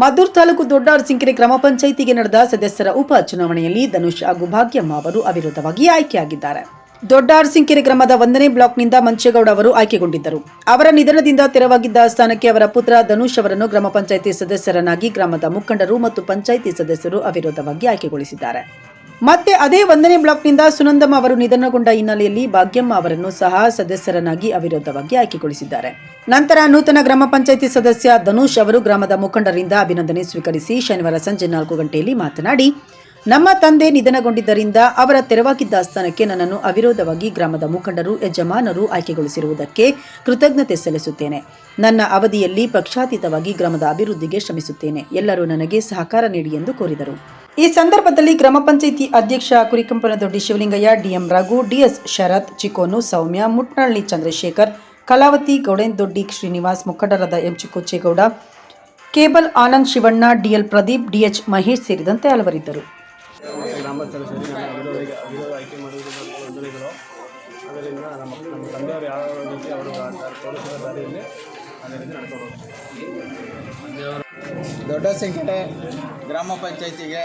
ಮದ್ದೂರು ತಾಲೂಕು ದೊಡ್ಡ ಅರಸಿಂಕೆರೆ ಗ್ರಾಮ ಪಂಚಾಯಿತಿಗೆ ನಡೆದ ಸದಸ್ಯರ ಉಪ ಚುನಾವಣೆಯಲ್ಲಿ ಧನುಷ್ ಹಾಗೂ ಭಾಗ್ಯಮ್ಮ ಅವರು ಅವಿರೋಧವಾಗಿ ಆಯ್ಕೆಯಾಗಿದ್ದಾರೆ. ದೊಡ್ಡ ಅರಸಿಂಕೆರೆ ಗ್ರಾಮದ ಒಂದನೇ ಬ್ಲಾಕ್ನಿಂದ ಮಂಚೇಗೌಡ ಅವರು ಆಯ್ಕೆಗೊಂಡಿದ್ದರು. ಅವರ ನಿಧನದಿಂದ ತೆರವಾಗಿದ್ದ ಸ್ಥಾನಕ್ಕೆ ಅವರ ಪುತ್ರ ಧನುಷ್ ಅವರನ್ನು ಗ್ರಾಮ ಪಂಚಾಯಿತಿ ಸದಸ್ಯರನ್ನಾಗಿ ಗ್ರಾಮದ ಮುಖಂಡರು ಮತ್ತು ಪಂಚಾಯಿತಿ ಸದಸ್ಯರು ಅವಿರೋಧವಾಗಿ ಆಯ್ಕೆಗೊಳಿಸಿದ್ದಾರೆ. ಮತ್ತೆ ಅದೇ ಒಂದನೇ ಬ್ಲಾಕ್ನಿಂದ ಸುನಂದಮ್ಮ ಅವರು ನಿಧನಗೊಂಡ ಹಿನ್ನೆಲೆಯಲ್ಲಿ ಭಾಗ್ಯಮ್ಮ ಅವರನ್ನು ಸಹ ಸದಸ್ಯರನ್ನಾಗಿ ಅವಿರೋಧವಾಗಿ ಆಯ್ಕೆಗೊಳಿಸಿದ್ದಾರೆ. ನಂತರ ನೂತನ ಗ್ರಾಮ ಪಂಚಾಯಿತಿ ಸದಸ್ಯ ಧನುಷ್ ಅವರು ಗ್ರಾಮದ ಮುಖಂಡರಿಂದ ಅಭಿನಂದನೆ ಸ್ವೀಕರಿಸಿ ಶನಿವಾರ ಸಂಜೆ ನಾಲ್ಕು ಗಂಟೆಯಲ್ಲಿ ಮಾತನಾಡಿ, ನಮ್ಮ ತಂದೆ ನಿಧನಗೊಂಡಿದ್ದರಿಂದ ಅವರ ತೆರವಾಗಿದ್ದ ಸ್ಥಾನಕ್ಕೆ ನನ್ನನ್ನು ಅವಿರೋಧವಾಗಿ ಗ್ರಾಮದ ಮುಖಂಡರು, ಯಜಮಾನರು ಆಯ್ಕೆಗೊಳಿಸಿರುವುದಕ್ಕೆ ಕೃತಜ್ಞತೆ ಸಲ್ಲಿಸುತ್ತೇನೆ. ನನ್ನ ಅವಧಿಯಲ್ಲಿ ಪಕ್ಷಾತೀತವಾಗಿ ಗ್ರಾಮದ ಅಭಿವೃದ್ಧಿಗೆ ಶ್ರಮಿಸುತ್ತೇನೆ. ಎಲ್ಲರೂ ನನಗೆ ಸಹಕಾರ ನೀಡಿ ಎಂದು ಕೋರಿದರು. ಈ ಸಂದರ್ಭದಲ್ಲಿ ಗ್ರಾಮ ಪಂಚಾಯಿತಿ ಅಧ್ಯಕ್ಷ ಕುರಿಕಂಪನದೊಡ್ಡಿ ಶಿವಲಿಂಗಯ್ಯ, ಡಿಎಂ ರಘು, ಡಿಎಸ್ ಶರತ್, ಚಿಕೋನು ಸೌಮ್ಯ, ಮುಟ್ನಳ್ಳಿ ಚಂದ್ರಶೇಖರ್, ಕಲಾವತಿ ಗೌಡೇಂದೊಡ್ಡಿ ಶ್ರೀನಿವಾಸ್, ಮುಖಂಡರಾದ M Chikkocheygowda cable Anand Shivanna, DL Pradeep, DH Mahesh ಸೇರಿದಂತೆ ಹಲವರಿದ್ದರು. ದೊಡ್ಡ ಸಂಖ್ಯೆ ಗ್ರಾಮ ಪಂಚಾಯಿತಿಗೆ.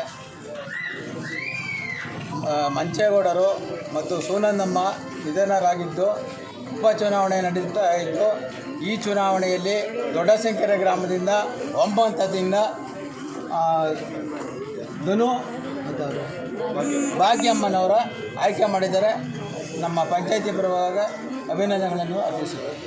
ಮಂಚೇಗೌಡರು ಮತ್ತು ಸೂನಂದಮ್ಮ ನಿಧನರಾಗಿದ್ದು ಉಪಚುನಾವಣೆ ನಡೀತಾ ಇತ್ತು. ಈ ಚುನಾವಣೆಯಲ್ಲಿ ದೊಡ್ಡಸಂಕೆರೆ ಗ್ರಾಮದಿಂದ ಒಂಬತ್ತದಿಂದ ಧನು ಭಾಗ್ಯಮ್ಮನವರ ಆಯ್ಕೆ ಮಾಡಿದರೆ ನಮ್ಮ ಪಂಚಾಯಿತಿ ಪರವಾಗ ಅಭಿನಂದನೆಗಳನ್ನು ಅರ್ಪಿಸುತ್ತೇವೆ